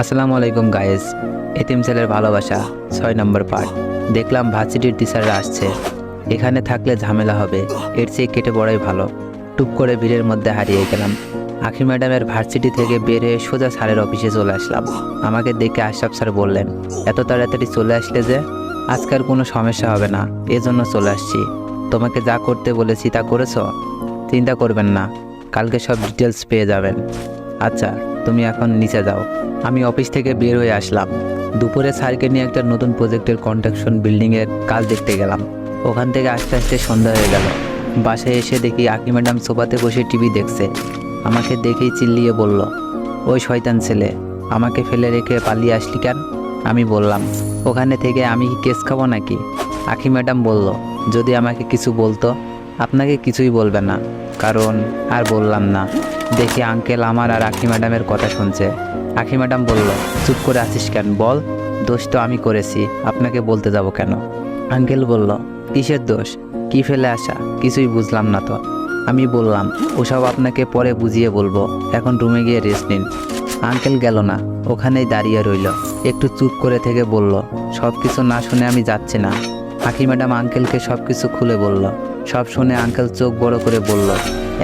আসসালামু আলাইকুম গায়েস এতিম ছেলের ভালোবাসা, ছয় নম্বর পার্ট দেখলাম ভার্সিটির টিচাররা আসছে। এখানে থাকলে ঝামেলা হবে। এর চেয়ে কেটে পড়াই ভালো। টুপ করে ভিড়ের মধ্যে হারিয়ে গেলাম। আখি ম্যাডামের ভার্সিটি থেকে বের হয়ে সোজা স্যারের অফিসে চলে আসলাম। আমাকে দেখে আশরাফ স্যার বললেন, এত তাড়াতাড়ি চলে আসলে যে আজকাল কোনো সমস্যা হবে না। এজন্য চলে আসছি। তোমাকে যা করতে বলেছি তা করেছ? চিন্তা করবেন না। কালকে সব ডিটেলস পেয়ে যাবেন। আচ্ছা তুমি এখন নিচে যাও। আমি অফিস থেকে বের হয়ে আসলাম। দুপুরে স্যারকে নিয়ে একটা নতুন প্রজেক্টের কন্ট্রাকশন বিল্ডিংয়ের কাজ দেখতে গেলাম। ওখান থেকে আস্তে আস্তে সন্ধ্যা হয়ে গেল। বাসায় এসে দেখি আকি ম্যাডাম সোফাতে বসে টিভি দেখছে। আমাকে দেখেই চিল্লিয়ে বলল, ওই শয়তান ছেলে, আমাকে ফেলে রেখে পালিয়ে আসলি কেন? আমি বললাম, ওখানে থেকে আমি কি কেস খাব নাকি? আখি ম্যাডাম বলল, যদি আমাকে কিছু বলতো, আপনাকে কিছুই বলবে না। কারণ আর বললাম না। দেখি আঙ্কেল আমার আর আখি ম্যাডামের কথা শুনছে। আখি ম্যাডাম বলল, চুপ করে আছিস কেন বল? দোষ তো আমি করেছি, আপনাকে বলতে যাব কেন? আঙ্কেল বলল, কিসের দোষ? কি ফেলে আসা? কিছুই বুঝলাম না তো। আমি বললাম, ওসব আপনাকে পরে বুঝিয়ে বলব। এখন রুমে গিয়ে রেস্ট নিন। আঙ্কেল গেল না, ওখানেই দাঁড়িয়ে রইল। একটু চুপ করে থেকে বলল সব কিছু না শুনে আমি যাচ্ছি না। আখি ম্যাডাম আঙ্কেলকে সব কিছু খুলে বলল সব শুনে আঙ্কেল চোখ বড় করে বলল,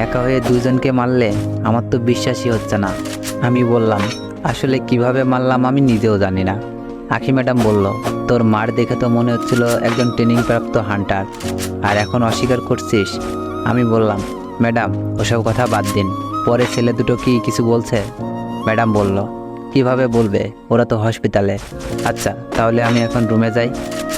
একা হয়ে দুজনকে মারলে আমার তো বিশ্বাসই হচ্ছে না। আমি বললাম, আসলে কীভাবে মারলাম আমি নিজেও জানি না। আখি ম্যাডাম বলল, তোর মার দেখে তো মনে হচ্ছিল একজন ট্রেনিং প্রাপ্ত হান্টার, আর এখন অস্বীকার করছিস? আমি বললাম, ম্যাডাম, ওসব কথা বাদ দিন, পরে ছেলে দুটো কি কিছু বলছে? ম্যাডাম বলল, কীভাবে বলবে? ওরা তো হসপিটালে। আচ্ছা তাহলে আমি এখন রুমে যাই।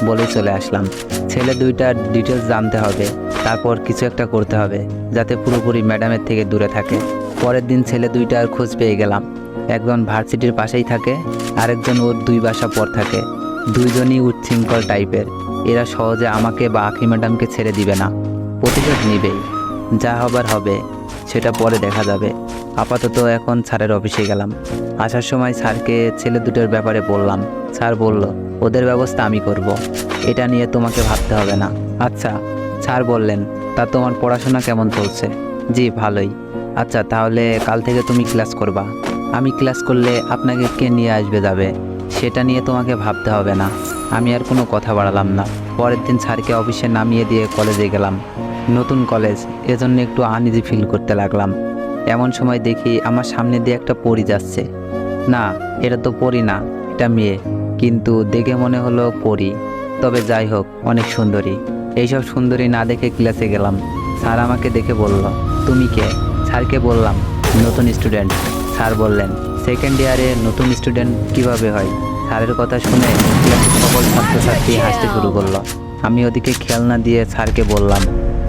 বলে চলে আসলাম। ছেলে দুইটার ডিটেলস জানতে হবে, তারপর কিছু একটা করতে হবে, যাতে পুরোপুরি ম্যাডামের থেকে দূরে থাকে। পরের দিন ছেলে দুইটার খোঁজ পেয়ে গেলাম। একজন ভার্সিটির পাশেই থাকে, আরেকজন ওর দুই বাসা পর থাকে। দুইজনই উচ্ছৃঙ্খল টাইপের। এরা সহজে আমাকে বা আখি ম্যাডামকে ছেড়ে দিবে না। প্রতিশোধ নিবেই। যা হবার হবে, সেটা পরে দেখা যাবে। আপাতত এখন স্যারের অফিসে গেলাম। আসার সময় স্যারকে ছেলে দুটোর ব্যাপারে বললাম। স্যার বলল, ওদের ব্যবস্থা আমি করব। এটা নিয়ে তোমাকে ভাবতে হবে না। আচ্ছা স্যার বললেন, তা তোমার পড়াশোনা কেমন চলছে? জি, ভালোই। আচ্ছা তাহলে কাল থেকে তুমি ক্লাস করবা। আমি ক্লাস করলে আপনাকে কে নিয়ে আসবে যাবে? সেটা নিয়ে তোমাকে ভাবতে হবে না। আমি আর কোনো কথা বাড়ালাম না। পরের দিন স্যারকে অফিসে নামিয়ে দিয়ে কলেজে গেলাম। নতুন কলেজ, এজন্য একটু আনইজি ফিল করতে লাগলাম। এমন সময় দেখি আমার সামনে দিয়ে একটা পরি যাচ্ছে। না, এটা তো পরি না, এটা মেয়ে। কিন্তু দেখে মনে হলো পরি। তবে যাই হোক, অনেক সুন্দরী। এইসব সুন্দরী না দেখে ক্লাসে গেলাম। স্যার আমাকে দেখে বলল, তুমি কে? স্যারকে বললাম, নতুন স্টুডেন্ট স্যার বললেন সেকেন্ড ইয়ারে নতুন স্টুডেন্ট কীভাবে হয়? স্যারের কথা শুনে সকল ছাত্রছাত্রী হাসতে শুরু করল। আমি ওদিকে খেয়াল না দিয়ে স্যারকে বললাম,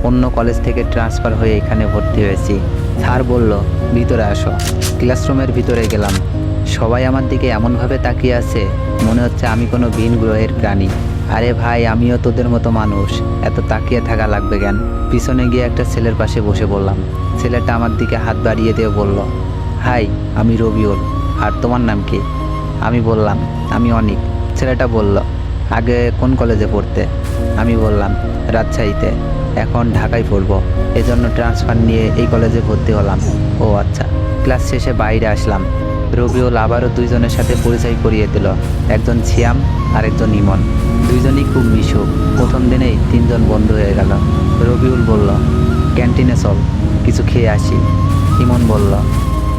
অন্য কলেজ থেকে ট্রান্সফার হয়ে এখানে ভর্তি হয়েছি। স্যার বলল, ভিতরে আসো। ক্লাসরুমের ভিতরে গেলাম। সবাই আমার দিকে এমনভাবে তাকিয়ে আছে, মনে হচ্ছে আমি কোনো ভিন গ্রহের প্রাণী। আরে ভাই, আমিও তোদের মতো মানুষ। এত তাকিয়ে থাকা লাগবে কেন? পিছনে গিয়ে একটা ছেলের পাশে বসে বললাম ছেলেটা আমার দিকে হাত বাড়িয়ে দিয়ে বলল, হাই, আমি রবিউল। আর তোমার নাম কি? আমি বললাম, আমি অনিক। ছেলেটা বলল, আগে কোন কলেজে পড়তে? আমি বললাম, রাজশাহীতে। এখন ঢাকায় পড়ব। এজন্য ট্রান্সফার নিয়ে এই কলেজে ভর্তি হলাম। ও আচ্ছা ক্লাস শেষে বাইরে আসলাম। রবিউল আবারও দুইজনের সাথে পরিচয় করিয়ে দিল, একজন ছিয়াম আর একজন ইমন। দুইজনই খুব মিশুক প্রথম দিনেই তিনজন বন্ধু হয়ে গেল। রবিউল বলল, ক্যান্টিনে চল, কিছু খেয়ে আসি। ইমন বলল,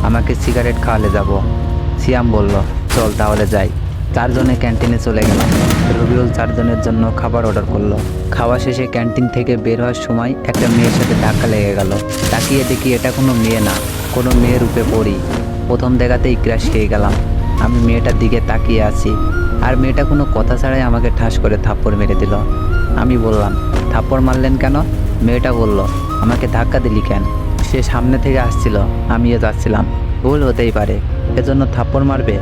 আমাকে সিগারেট খাওয়ালে যাব। সিয়াম বলল, চল তাহলে যাই। চারজনে ক্যান্টিনে চলে গেলাম রবিউল চারজনের জন্য খাবার অর্ডার করল। খাওয়া শেষে ক্যান্টিন থেকে বের হওয়ার সময় একটা মেয়ের সাথে ধাক্কা লেগে গেল। তাকিয়ে দেখি এটা কোনো মেয়ে না, কোনো মেয়ের রূপে পড়ি। প্রথম দেখাতেই ক্র্যাশ খেয়ে গেলাম। আমি মেয়েটার দিকে তাকিয়ে আছি। আর মেয়েটা কোনো কথা ছাড়াই আমাকে ঠাস করে থাপ্পড় মেরে দিল। আমি বললাম, থাপ্পড় মারলেন কেন? মেয়েটা বলল, আমাকে ধাক্কা দিলি কেন? সে সামনে থেকে আসছিল, আমিও যাচ্ছিলাম। ভুল হতেই পারে, এজন্য থাপ্পড় মারবে?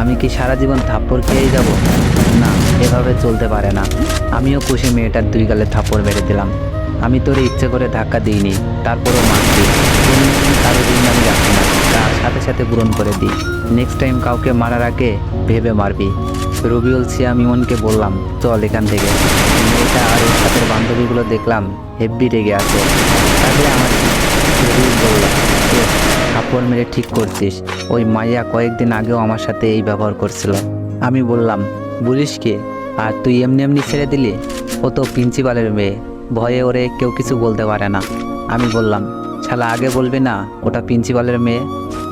আমি কি সারা জীবন থাপ্পড় খেয়েই যাব? না, এভাবে চলতে পারে না। আমিও খুশি মেয়েটার দুই গালে থাপ্পড় মেরে দিলাম। আমি তোরে ইচ্ছে করে ধাক্কা দিইনি, তারপরও মারছি কোনোদিন কারও দিন আমি রাখি না তার সাথে সাথে পূরণ করে দিই। নেক্সট টাইম কাউকে মারার আগে ভেবে মারবি। রবিউল সিয়াম ইমনকে বললাম চল এখান থেকে। মেয়েটা আর ওর সাথে বান্ধবীগুলো দেখলাম হেব্বি রেগে আছে। তাহলে আমার? রবিউল বলল "এ, থাপ্পড় থাপ্পড় মেরে ঠিক করছিস। ওই মাইয়া কয়েকদিন আগেও আমার সাথে এই ব্যবহার করছিল। আমি বললাম বলিস কি? আর তুই এমনি এমনি ছেড়ে দিলি? ও তো প্রিন্সিপালের মেয়ে। ভয়ে ওরে কেউ কিছু বলতে পারে না। আমি বললাম শালা আগে বলবি না ওটা প্রিন্সিপালের মেয়ে?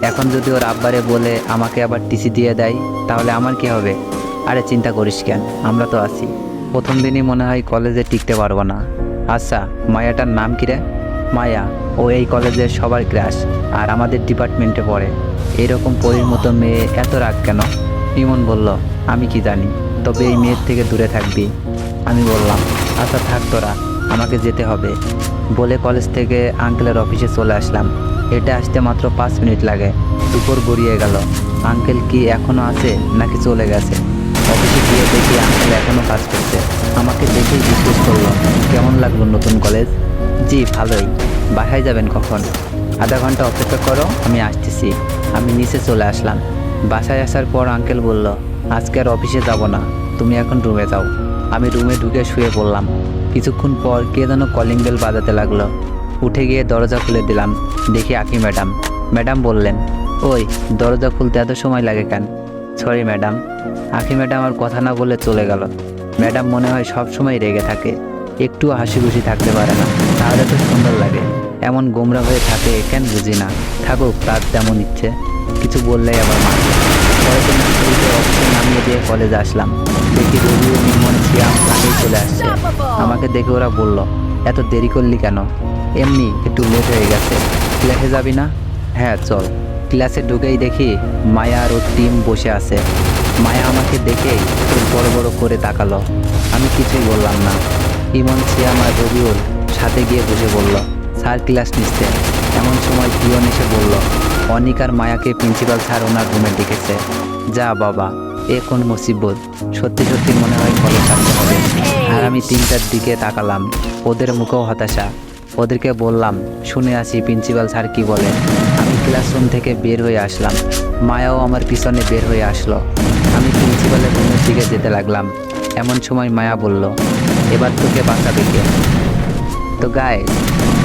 এখন যদি ওর আব্বারে বলে আমাকে আবার টিসি দিয়ে দেয়, তাহলে আমার কি হবে? আরে চিন্তা করিস কেন? আমরা তো আছি। প্রথম দিনই মনে হয় কলেজে টিকতে পারব না। আচ্ছা মায়াটার নাম কি রে? মায়া, ও এই কলেজের সবার ক্রাশ, আর আমাদের ডিপার্টমেন্টে পড়ে। এরকম পরীর মতো মেয়ে এত রাগ কেন? ইমন বলল, আমি কি জানি, তবে এই মেয়ের থেকে দূরে থাকবি। আমি বললাম আচ্ছা থাক তোরা, আমাকে যেতে হবে। বলে কলেজ থেকে আঙ্কেলের অফিসে চলে আসলাম। এটা আসতে মাত্র পাঁচ মিনিট লাগে। দুপুর গড়িয়ে গেল। আঙ্কেল কি এখনও আছে নাকি চলে গেছে? অফিসে গিয়ে দেখি আঙ্কেল এখনও কাজ করছে। আমাকে দেখেই জিজ্ঞেস করল, কেমন লাগল নতুন কলেজ? জি, ভালোই। বাসায় যাবেন কখন? আধা ঘণ্টা অপেক্ষা করো, আমি আসতেছি। আমি নিচে চলে আসলাম। বাসায় আসার পর আঙ্কেল বলল, আজকে আর অফিসে যাব না। তুমি এখন রুমে যাও। আমি রুমে ঢুকে শুয়ে পড়লাম। কিছুক্ষণ পর কে যেন কলিং বেল বাজাতে লাগল। উঠে গিয়ে দরজা খুলে দিলাম। দেখি আঁকি ম্যাডাম। ম্যাডাম বললেন, ওই, দরজা খুলতে এত সময় লাগে কেন? Sorry madam. আঁকি ম্যাডাম আর কথা না বলে চলে গেল। ম্যাডাম মনে হয় সব সময় রেগে থাকে। একটু হাসি খুশি থাকতে পারে না। তাহলে তো সুন্দর লাগে। এমন গোমরা হয়ে থাকে, কেন বুঝি না। থাকুক, তার তেমন ইচ্ছে। কিছু বললেই আবার মারবে নামিয়ে দিয়ে কলেজে আসলাম। দেখি রবি নির্মল আগেই চলে আসছে। আমাকে দেখে ওরা বলল, এত দেরি করলি কেন? এমনি একটু লেট হয়ে গেছে। ক্লাসে যাবি না? হ্যাঁ চল। ক্লাসে ঢুকেই দেখি মায়া আর ওর টিম বসে আছে। মায়া আমাকে দেখেই চোখ বড় বড় করে তাকালো। আমি কিছুই বললাম না। ইমন, সিয়াম আর রবিউল সাথে গিয়ে বসে বলল স্যার ক্লাস নিচ্ছে। এমন সময় পিয়ন এসে বলল, অনিক আর মায়াকে প্রিন্সিপাল স্যার ওনার রুমে ডেকেছে। যা বাবা, এ কোন মুসিবত? সত্যি সত্যি মনে হয় কলেজ থাকতে হবে। আর আমি তিনটার দিকে তাকালাম। ওদের মুখেও হতাশা। ওদেরকে বললাম, শুনে আসি প্রিন্সিপাল স্যার কি বলে। আমি ক্লাসরুম থেকে বের হয়ে আসলাম। মায়াও আমার পিছনে বের হয়ে আসলো। আমি প্রিন্সিপালের রুমের দিকে যেতে লাগলাম। এমন সময় মায়া বলল, এবার তোকে বাঁচাবে কে? তো গায়ে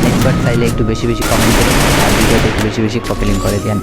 একবার চাইলে একটু বেশি বেশি কমেন্ট করে, আর একটু বেশি বেশি কপিলিং করে দেন।